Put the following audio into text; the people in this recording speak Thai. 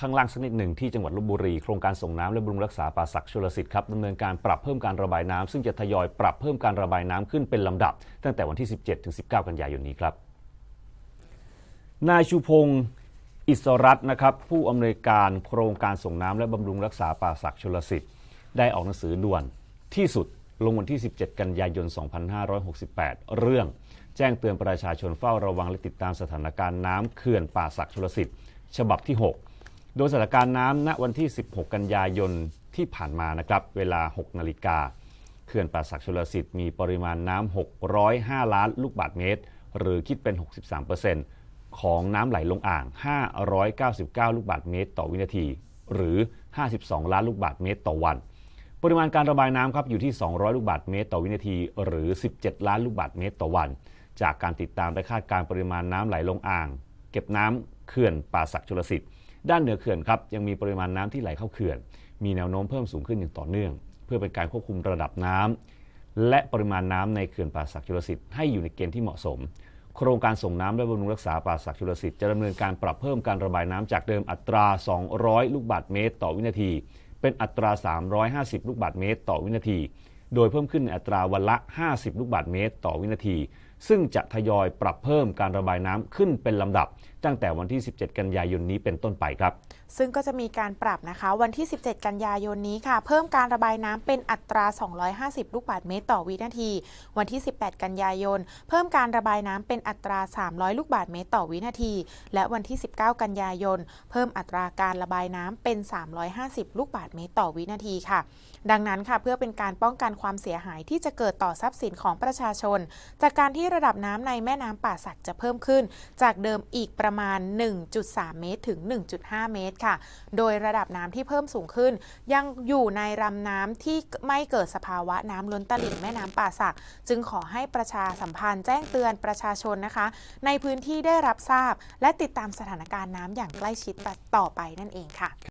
ข้างล่างสักนิดหนึ่งที่จังหวัดลบบุรี โครงการส่งน้ำและบำรุงรักษาป่าสักชลสิทธิ์ครับดำเนินการปรับเพิ่มการระบายน้ำซึ่งจะทยอยปรับเพิ่มการระบายน้ำขึ้นเป็นลำดับ ตั้งแต่วันที่ 17ถึง19 กันยายนนี้ครับนายชูพงศ์อิสรัตน์นะครับผู้อำนวยการโครงการส่งน้ำและบำรุงรักษาป่าสักชลสิทธิ์ได้ออกหนังสือด่วนที่สุดลงวันที่ 17 กันยายน 2568 เรื่อง แจ้งเตือนประชาชนเฝ้าระวังและติดตามสถานการณ์น้ำเขื่อนป่าสักชลสิทธิ์ ฉบับที่ 6 โดยสถานการณ์น้ำณวันที่ 16 กันยายนที่ผ่านมานะครับ เวลา 6 นาฬิกาเขื่อนป่าสักชลสิทธิ์มีปริมาณน้ำ 605 ล้านลูกบาศก์เมตร หรือคิดเป็น 63%ของน้ำไหลลงอ่าง 599 ลูกบาศก์เมตร ต่อวินาที หรือ 52 ล้านลูกบาศก์เมตร ต่อวัน ปริมาณการระบายน้ำครับอยู่ที่ 200 ลูกบาศก์เมตร ต่อวินาที หรือ 17 ล้านลูกบาศก์เมตร ต่อวัน จากการติดตามและคาดการณ์ปริมาณน้ำไหลลงอ่าง เก็บน้ำเขื่อนป่าสักชลสิทธิ์ ด้านเหนือเขื่อนครับยังมีปริมาณน้ำที่ไหลเข้าเขื่อน มีแนวโน้มเพิ่มสูงขึ้นอย่างต่อเนื่อง เพื่อเป็นการควบคุมระดับน้ำและปริมาณน้ำในเขื่อนป่าสักชลสิทธิ์ให้อยู่ในเกณฑ์ที่เหมาะสม โครงการส่งน้ำและบำรุงรักษาป่าสักชลสิทธิ์จะดำเนินการปรับเพิ่มการระบายน้ำจากเดิมอัตรา 200 ลูกบาศก์เมตร ต่อวินาที เป็นอัตรา 350 ลูกบาศก์เมตร ต่อวินาที โดยเพิ่มขึ้นในอัตราวันละ 50 ลูกบาศก์เมตร ต่อวินาที ซึ่งจะทยอยปรับเพิ่มการระบายน้ำขึ้นเป็นลำดับ ตั้งแต่วันที่ 17 กันยายนนี้เป็นต้นไปครับ ซึ่งก็จะมีการปรับนะคะ วันที่ 17 กันยายนนี้ค่ะ เพิ่มการระบายน้ำเป็นอัตรา 250 ลูกบาศก์เมตรต่อวินาที วันที่ 18 กันยายน เพิ่มการระบายน้ำเป็นอัตรา 300 ลูกบาศก์เมตรต่อวินาที และวันที่ 19 กันยายน เพิ่มอัตราการระบายน้ำเป็น 350 ลูกบาศก์เมตรต่อวินาทีค่ะ ดังนั้นค่ะเพื่อเป็นการป้องกันความเสียหายที่จะเกิดต่อทรัพย์สินของประชาชน จากการที่ระดับน้ำในแม่น้ำป่าสักจะเพิ่มขึ้น จากเดิมอีกประมาณ 1.3 เมตรถึง 1.5 เมตรค่ะ โดยระดับน้ำที่เพิ่มสูงขึ้น ยังอยู่ในลำน้ำที่ไม่เกิดสภาวะน้ำล้นตลิ่งแม่น้ำป่าสัก จึงขอให้ประชาสัมพันธ์แจ้งเตือนประชาชนนะคะ ในพื้นที่ได้รับทราบ และติดตามสถานการณ์น้ำอย่างใกล้ชิดต่อไปนั่นเองค่ะ